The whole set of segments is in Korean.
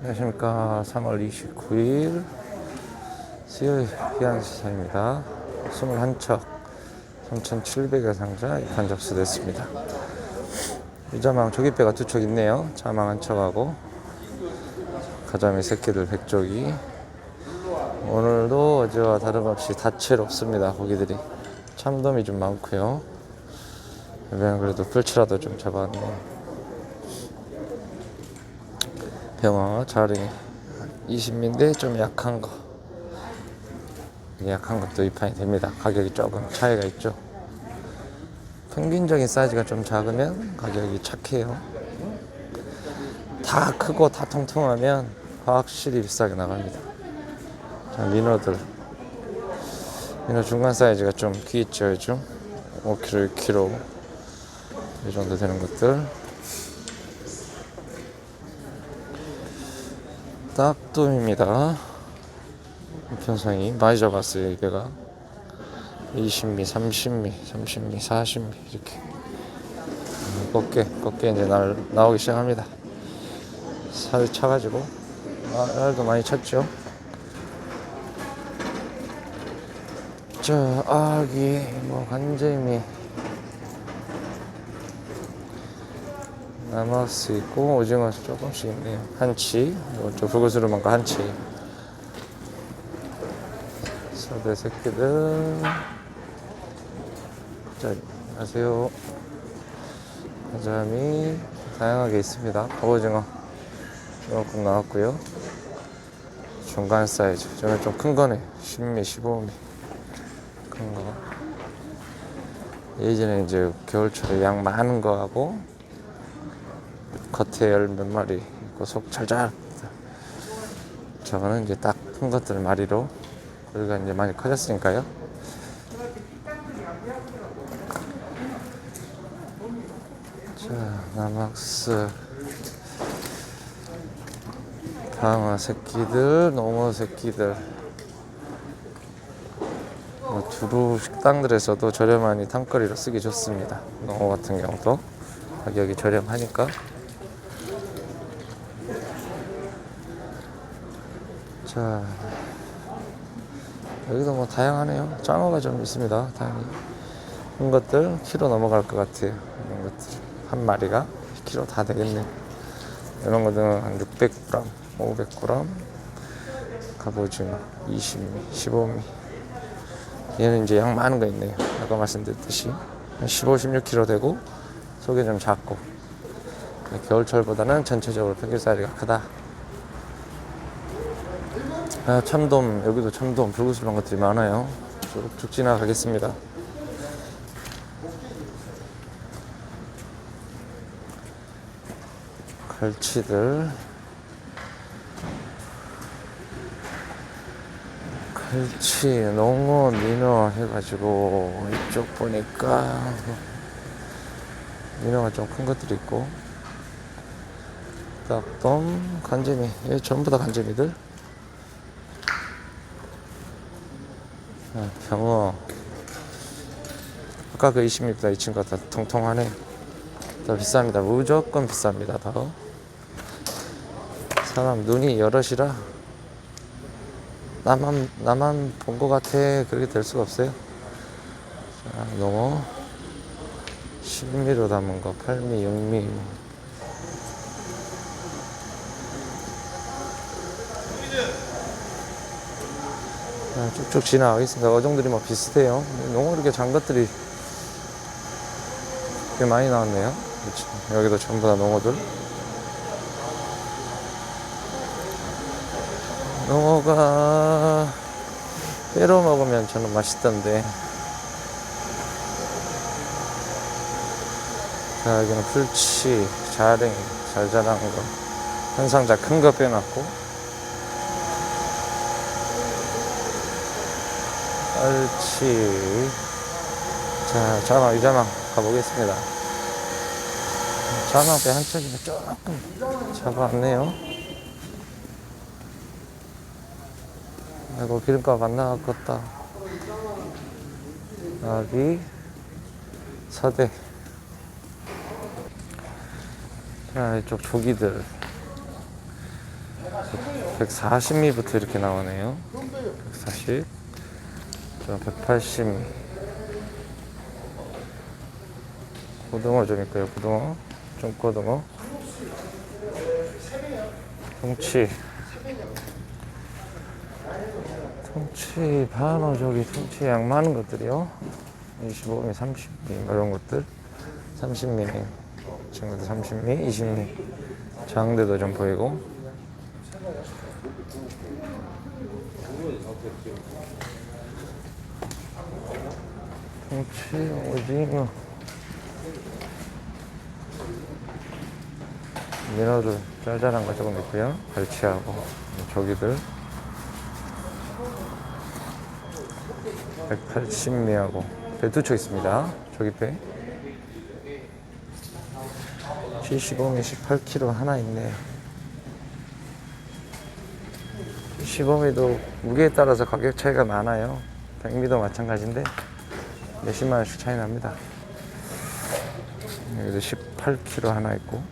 안녕하십니까. 3월 29일 수요일 귀한 시사입니다. 21척 3,700여 상자 입판 접수됐습니다. 유자망 조기배가 두 척 있네요. 자망 한 척하고 가자미 새끼들 100쪽이 오늘도 어제와 다름없이 다채롭습니다 고기들이. 참돔이 좀 많고요. 그래도 풀치라도 좀 잡았네 병어 자리 20인데 좀 약한 거. 약한 것도 입판이 됩니다. 가격이 조금 차이가 있죠. 평균적인 사이즈가 좀 작으면 가격이 착해요. 다 크고 다 통통하면 확실히 비싸게 나갑니다. 자, 민어들. 민어 중간 사이즈가 좀 귀있죠 요즘? 5kg, 6kg 이 정도 되는 것들 딱돔입니다. 편상이 많이 잡았어요, 이게가. 20미, 30미, 30미, 40미 이렇게 음, 꺾게 꺾게 이제 날 나오기 시작합니다. 살이 차가지고 아, 날도 많이 찼죠. 자, 아기, 뭐 간재미, 나마스 있고 오징어 조금씩 있네요. 한치, 이것도 불구스름한 거 한치. 서대 새끼들. 자, 안녕하세요. 가자미 다양하게 있습니다. 갑오징어 조금 나왔고요. 중간 사이즈. 저는 좀 큰 거네. 10미, 15미. 큰 거. 예전에 이제 겨울철에 양 많은 거 하고 겉에 열몇 마리 있고 속 잘잘 저거는 이제 딱 큰 것들 마리로 우리가 이제 많이 커졌으니까요. 자 남악스 방어 새끼들 농어 새끼들. 뭐 두루 식당들에서도 저렴하니 탕거리로 쓰기 좋습니다. 농어 같은 경우도 가격이 저렴하니까 자 여기도 뭐 다양하네요. 장어가 좀 있습니다. 다행히. 이런 것들 키로 넘어갈 것 같아요. 이런 것들. 한 마리가 키로 다 되겠네. 이런 것들은 한 600g 500g 갑오징어 20미 15미. 얘는 이제 양 많은 거 있네요. 아까 말씀드렸듯이. 한 15, 16kg 되고 속이 좀 작고. 겨울철보다는 전체적으로 평균 사이즈가 크다 아, 참돔 여기도 참돔 불구슬한 것들이 많아요. 쭉쭉 지나가겠습니다. 갈치들. 갈치, 농어, 민어 해가지고 이쪽 보니까 민어가 좀 큰 것들이 있고. 딱돔, 간재미. 얘 전부 다 간재미들 아, 병어 아까 그 20m보다. 이 친구가 더 통통하네. 더 비쌉니다. 무조건 비쌉니다 더. 사람 눈이 여럿이라 나만 나만 본 것 같아. 그렇게 될 수가 없어요. 자, 농어 10미로 담은 거 8미 6미 자, 쭉쭉 지나가겠습니다. 어종들이 뭐 비슷해요. 농어 이렇게 장 것들이 꽤 많이 나왔네요. 그렇죠. 여기도 전부 다 농어들. 농어가 빼로 먹으면 저는 맛있던데. 자, 여기는 풀치, 자랭이, 잘 자란 거. 한 상자 큰 거 빼놨고. 옳지. 자, 자망, 유자망 가보겠습니다. 자망 배 한쪽이면 조금 잡아왔네요. 아이고, 기름값 안 나갔겠다. 여기, 서대. 자, 이쪽 조기들. 140미부터 이렇게 나오네요. 140. 저 180미. 고등어 좀 있고요. 고등어. 중고등어. 통치. 통치 반어 저기 통치 양 많은 것들이요. 25미, 30미 뭐 이런 것들. 30미. 친구들 30미, 20미. 장대도 좀 보이고. 통치 오징어. 민어도 짤짤한 거 조금 있고요. 갈치하고 조기들 180미하고 배투초 있습니다. 조기배 75미 18kg 하나 있네요. 15미도 무게에 따라서 가격 차이가 많아요. 100미도 마찬가지인데 몇십만 원씩 차이 납니다. 여기도 18kg 하나 있고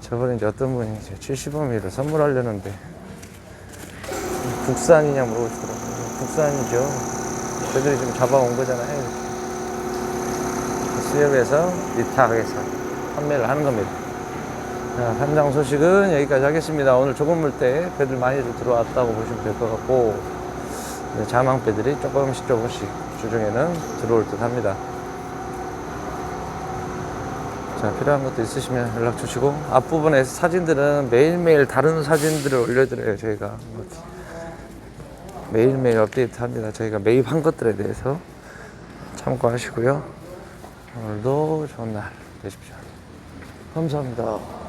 저번에 이제 어떤 분이 이제 75mm를 선물하려는데 국산이냐 물어보시더라고요. 국산이죠. 저들이 지금 잡아온 거잖아요. 수협에서 위탁해서 판매를 하는 겁니다. 자, 현장 소식은 여기까지 하겠습니다. 오늘 조금 물 때 배들 많이 들어왔다고 보시면 될 것 같고 이제 자망 배들이 조금씩 조금씩 주중에는 들어올 듯 합니다. 자, 필요한 것도 있으시면 연락 주시고 앞부분에 사진들은 매일매일 다른 사진들을 올려드려요 저희가. 매일매일 업데이트 합니다. 저희가 매입한 것들에 대해서 참고하시고요. 오늘도 좋은 날 되십시오. 감사합니다